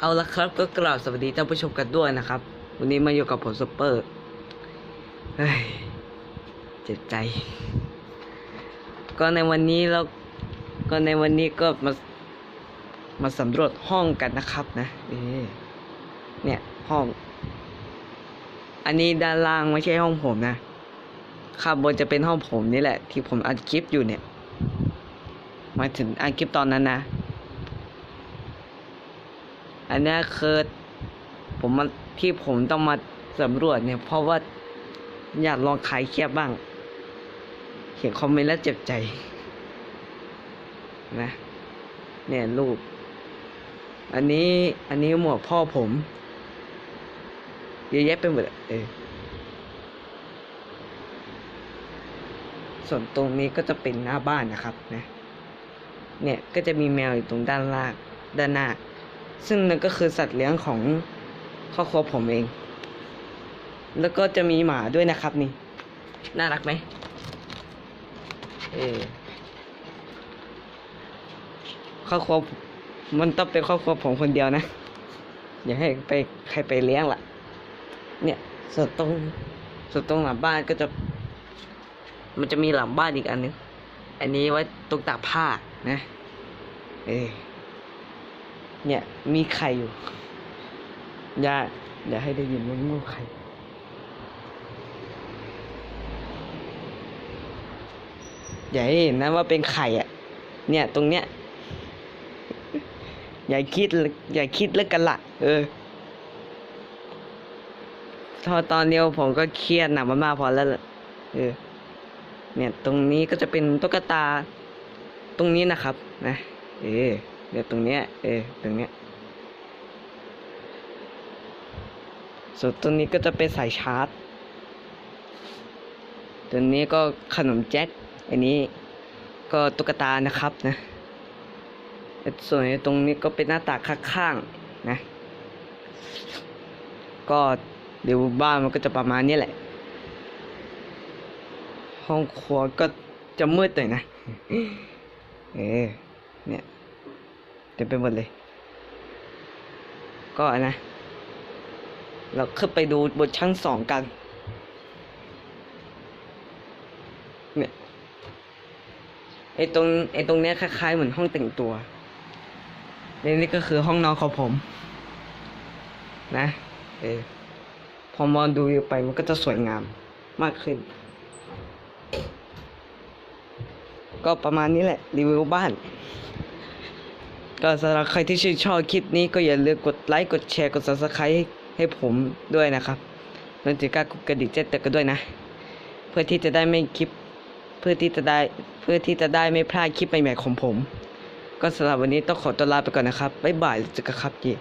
เอาละครับก็กราบสวัสดีท่านผู้ชมกันด้วยนะครับ วันนี้มาอยู่กับผมซุปเปอร์เฮ้ยเจ็บใจ ก็ในวันนี้เราก็ในวันนี้ก็มามาสำรวจห้องกันนะครับนะนี่เนี่ยห้อง อันนี้ด้านล่างไม่ใช่ห้องผมนะข้างบนจะเป็นห้องผมนี่แหละ ที่ผมอัดคลิปอยู่เนี่ยมาถึงอัดคลิปตอนนั้นนะ อันนี้คือผมมาที่ผมต้องมาสำรวจเนี่ย เพราะว่าอยากลองคลายเครียดบ้างเห็นคอมเมนต์แล้วเจ็บใจ นะ เนี่ยรูป อันนี้อันนี้หมวกพ่อผม เยอะแยะไปหมดเออส่วนตรงนี้ก็จะเป็นหน้าบ้านนะครับนะ เนี่ยก็จะมีแมวอยู่ตรงด้านล่างด้านหน้า ซึ่งนั่นก็คือสัตว์เลี้ยงของครอบครัวผมเอง แล้วก็จะมีหมาด้วยนะครับนี่ น่ารักไหมเออครอบครัวมันต้องเป็นครอบครัวผมคนเดียวนะ อย่าให้ไปใครไปเลี้ยงล่ะ เนี่ยส่วนตรงส่วนตรงหลังบ้านก็จะ มันจะมีหลังบ้านอีกอันนึง อันนี้ไว้ตรงตากผ้านะ เออ เนี่ย มีไข่อยู่อย่าอย่าให้ได้ยินว่างูไข่อย่าให้เห็นนะว่าเป็นไข่อะ เนี่ย ตรงเนี้ย อย่าคิด อย่าคิดแล้วกันละเออพอตอนเดียวผมก็เครียดหนักมากๆพอแล้วเออ เนี่ย ตรงนี้ก็จะเป็นตุ๊กตา ตรงนี้นะครับ นะ เออ เดี๋ยวตรงเนี้ยเออตรงเนี้ยส่วนตรงนี้ก็จะเป็นสายชาร์จ ตัวนี้ก็ขนมแจ็คอันนี้ก็ตุ๊กตานะครับนะ ส่วนตรงนี้ก็เป็นหน้าตาข้างๆนะ ก็เดี๋ยวบ้านมันก็จะประมาณนี้แหละ ห้องครัวก็จะมืดหน่อยนะ เออเนี่ย เต็มไปหมดเลย ก็นะ เราขึ้นไปดูบนชั้นสองกัน เนี่ยไอตรงไอตรงเนี้ยคล้ายๆเหมือนห้องแต่งตัวนี่นี่ก็คือห้องนอนของผม นะ เออพอมองดูไปมันก็จะสวยงามมากขึ้น ก็ประมาณนี้แหละ รีวิวบ้าน ก็สำหรับใครที่ชื่นชอบคลิปนี้ก็อย่าลืมกดไลค์กดแชร์กด subscribe ให้ผมด้วยนะครับรวมถึงการกดกระดิ่งแจ้งเตือนกันด้วยนะ เพื่อที่จะได้ไม่คลิป เพื่อที่จะได้เพื่อที่จะได้ไม่พลาดคลิปใหม่ๆของผม ก็สำหรับวันนี้ต้องขอตัวลาไปก่อนนะครับบ๊ายบายแล้วเจอกันครับเย่